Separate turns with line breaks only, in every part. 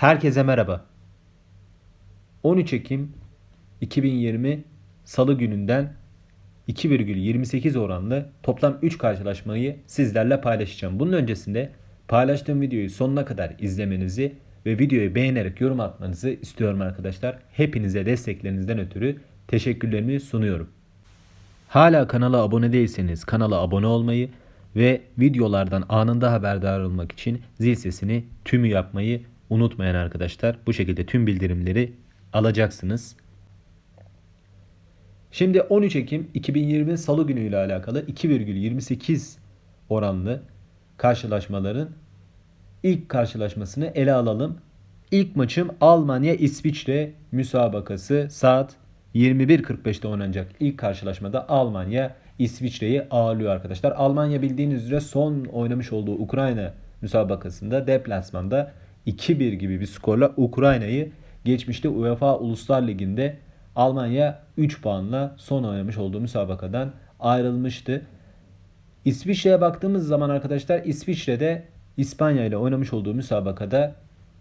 Herkese merhaba. 13 Ekim 2020 Salı gününden 2,28 oranlı toplam 3 karşılaşmayı sizlerle paylaşacağım. Bunun öncesinde paylaştığım videoyu sonuna kadar izlemenizi ve videoyu beğenerek yorum atmanızı istiyorum arkadaşlar. Hepinize desteklerinizden ötürü teşekkürlerimi sunuyorum. Hala kanala abone değilseniz kanala abone olmayı ve videolardan anında haberdar olmak için zil sesini tümü yapmayı unutmayın arkadaşlar. Bu şekilde tüm bildirimleri alacaksınız. Şimdi 13 Ekim 2020 Salı günü ile alakalı 2,28 oranlı karşılaşmaların ilk karşılaşmasını ele alalım. İlk maçım Almanya İsviçre müsabakası saat 21.45'te oynanacak. İlk karşılaşmada Almanya İsviçre'yi ağırlıyor arkadaşlar. Almanya bildiğiniz üzere son oynamış olduğu Ukrayna müsabakasında deplasmanda 2-1 gibi bir skorla Ukrayna'yı geçmişti. UEFA Uluslar Ligi'nde Almanya 3 puanla son oynamış olduğu müsabakadan ayrılmıştı. İsviçre'ye baktığımız zaman arkadaşlar İsviçre'de İspanya ile oynamış olduğu müsabakada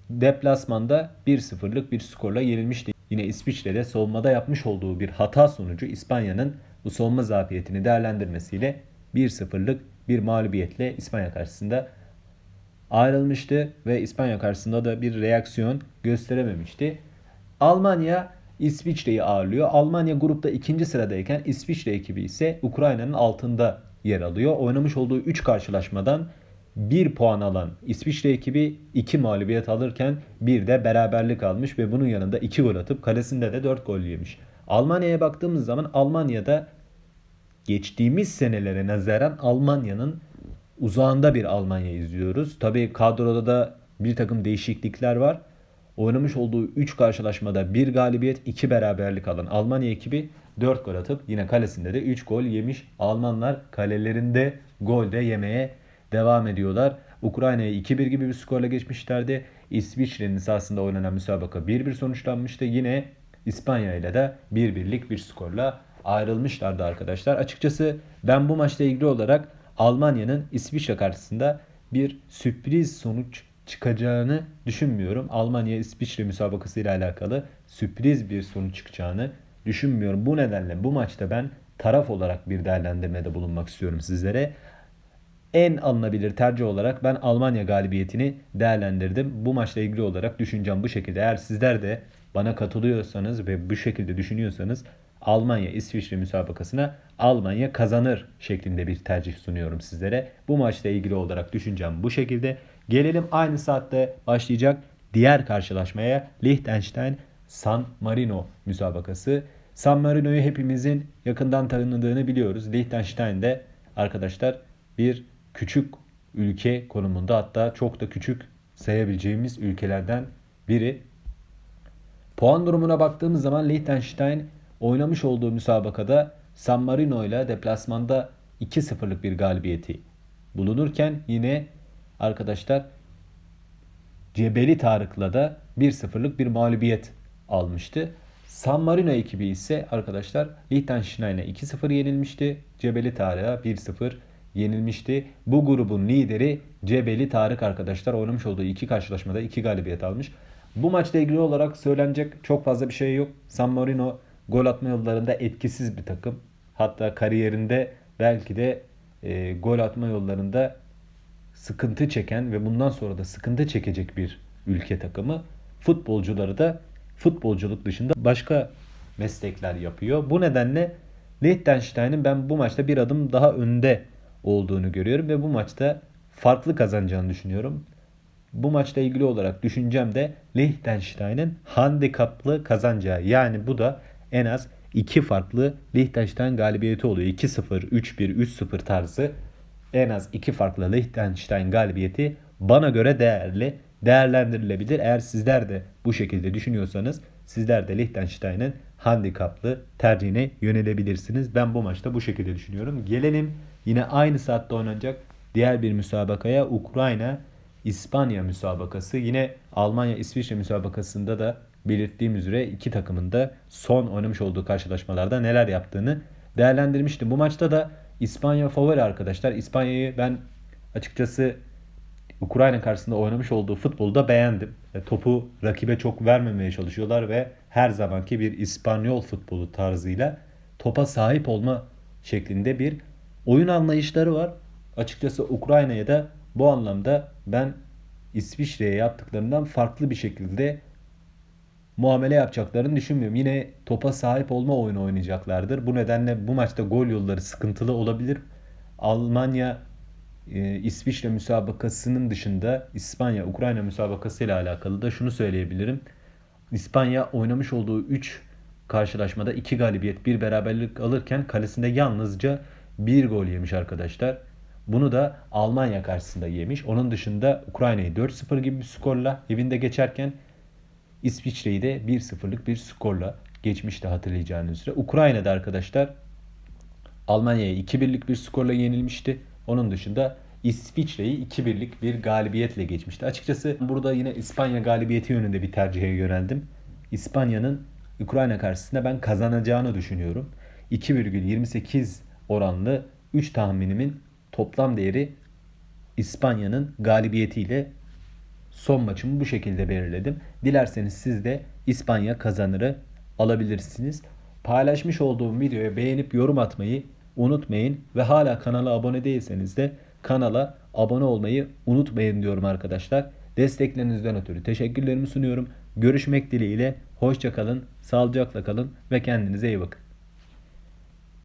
deplasmanda 1-0'lık bir skorla yenilmişti. Yine İsviçre'de savunmada yapmış olduğu bir hata sonucu İspanya'nın bu savunma zafiyetini değerlendirmesiyle 1-0'lık bir mağlubiyetle İspanya karşısında ayrılmıştı ve İspanya karşısında da bir reaksiyon gösterememişti. Almanya İsviçre'yi ağırlıyor. Almanya grupta ikinci sıradayken İsviçre ekibi ise Ukrayna'nın altında yer alıyor. Oynamış olduğu 3 karşılaşmadan 1 puan alan İsviçre ekibi 2 mağlubiyet alırken bir de beraberlik almış ve bunun yanında 2 gol atıp kalesinde de 4 gol yemiş. Almanya'ya baktığımız zaman Almanya'da geçtiğimiz senelere nazaran Almanya'nın uzağında bir Almanya izliyoruz. Tabii kadroda da bir takım değişiklikler var. Oynamış olduğu 3 karşılaşmada 1 galibiyet 2 beraberlik alan Almanya ekibi 4 gol atıp yine kalesinde de 3 gol yemiş. Almanlar kalelerinde gol de yemeye devam ediyorlar. Ukrayna'yı 2-1 gibi bir skorla geçmişlerdi. İsviçre'nin sahasında oynanan müsabaka 1-1 sonuçlanmıştı. Yine İspanya ile de 1-1'lik bir skorla ayrılmışlardı arkadaşlar. Açıkçası ben bu maçla ilgili olarak Almanya'nın İsviçre karşısında bir sürpriz sonuç çıkacağını düşünmüyorum. Almanya İsviçre müsabakası ile alakalı sürpriz bir sonuç çıkacağını düşünmüyorum. Bu nedenle bu maçta ben taraf olarak bir değerlendirmede bulunmak istiyorum sizlere. En alınabilir tercih olarak ben Almanya galibiyetini değerlendirdim. Bu maçla ilgili olarak düşüncem bu şekilde. Eğer sizler de bana katılıyorsanız ve bu şekilde düşünüyorsanız Almanya İsviçre müsabakasına Almanya kazanır şeklinde bir tercih sunuyorum sizlere. Bu maçla ilgili olarak düşüncem bu şekilde. Gelelim aynı saatte başlayacak diğer karşılaşmaya Liechtenstein San Marino müsabakası. San Marino'yu hepimizin yakından tanıdığını biliyoruz. Liechtenstein'de arkadaşlar bir küçük ülke konumunda hatta çok da küçük sayabileceğimiz ülkelerden biri. Puan durumuna baktığımız zaman Liechtenstein oynamış olduğu müsabakada San Marino ile deplasmanda 2-0'lık bir galibiyeti bulunurken yine arkadaşlar Cebeli Tarık'la da 1-0'lık bir mağlubiyet almıştı. San Marino ekibi ise arkadaşlar Liechtenstein'e 2-0 yenilmişti. Cebeli Tarık'a 1-0 yenilmişti. Bu grubun lideri Cebeli Tarık arkadaşlar oynamış olduğu iki karşılaşmada iki galibiyet almış. Bu maçla ilgili olarak söylenecek çok fazla bir şey yok. San Marino gol atma yollarında etkisiz bir takım. Hatta kariyerinde belki de e, gol atma yollarında sıkıntı çeken ve bundan sonra da sıkıntı çekecek bir ülke takımı. Futbolcuları da futbolculuk dışında başka meslekler yapıyor. Bu nedenle Liechtenstein'in ben bu maçta bir adım daha önde olduğunu görüyorum ve bu maçta farklı kazanacağını düşünüyorum. Bu maçla ilgili olarak düşüncem de Liechtenstein'in handikaplı kazanacağı. Yani bu da en az iki farklı Liechtenstein galibiyeti oluyor. 2-0, 3-1, 3-0 tarzı en az iki farklı Liechtenstein galibiyeti bana göre değerli, değerlendirilebilir. Eğer sizler de bu şekilde düşünüyorsanız sizler de Liechtenstein'in handikaplı tercihine yönelebilirsiniz. Ben bu maçta bu şekilde düşünüyorum. Gelelim yine aynı saatte oynanacak diğer bir müsabakaya Ukrayna İspanya müsabakası. Yine Almanya İsviçre müsabakasında da belirttiğim üzere iki takımın da son oynamış olduğu karşılaşmalarda neler yaptığını değerlendirmiştim. Bu maçta da İspanya favori arkadaşlar. İspanya'yı ben açıkçası Ukrayna karşısında oynamış olduğu futbolu da beğendim. E, topu rakibe çok vermemeye çalışıyorlar ve her zamanki bir İspanyol futbolu tarzıyla topa sahip olma şeklinde bir oyun anlayışları var. Açıkçası Ukrayna'ya da bu anlamda ben İsviçre'ye yaptıklarından farklı bir şekilde muamele yapacaklarını düşünmüyorum. Yine topa sahip olma oyunu oynayacaklardır. Bu nedenle bu maçta gol yolları sıkıntılı olabilir. Almanya e, İsviçre müsabakasının dışında İspanya Ukrayna müsabakası ile alakalı da şunu söyleyebilirim. İspanya oynamış olduğu 3 karşılaşmada 2 galibiyet, 1 beraberlik alırken kalesinde yalnızca 1 gol yemiş arkadaşlar. Bunu da Almanya karşısında yemiş. Onun dışında Ukrayna'yı 4-0 gibi bir skorla evinde geçerken İsviçre'yi de 1-0'lık bir skorla geçmişti hatırlayacağınız üzere. Ukrayna'da arkadaşlar Almanya'ya 2-1'lik bir skorla yenilmişti. Onun dışında İsviçre'yi 2-1'lik bir galibiyetle geçmişti. Açıkçası burada yine İspanya galibiyeti yönünde bir tercihe yöneldim. İspanya'nın Ukrayna karşısında ben kazanacağını düşünüyorum. 2,28 oranlı 3 tahminimin toplam değeri İspanya'nın galibiyetiyle son maçımı bu şekilde belirledim. Dilerseniz siz de İspanya kazanırı alabilirsiniz. Paylaşmış olduğum videoya beğenip yorum atmayı unutmayın ve hala kanala abone değilseniz de kanala abone olmayı unutmayın diyorum arkadaşlar. Desteklerinizden ötürü teşekkürlerimi sunuyorum. Görüşmek dileğiyle. Hoşça kalın, sağlıcakla kalın ve kendinize iyi bakın.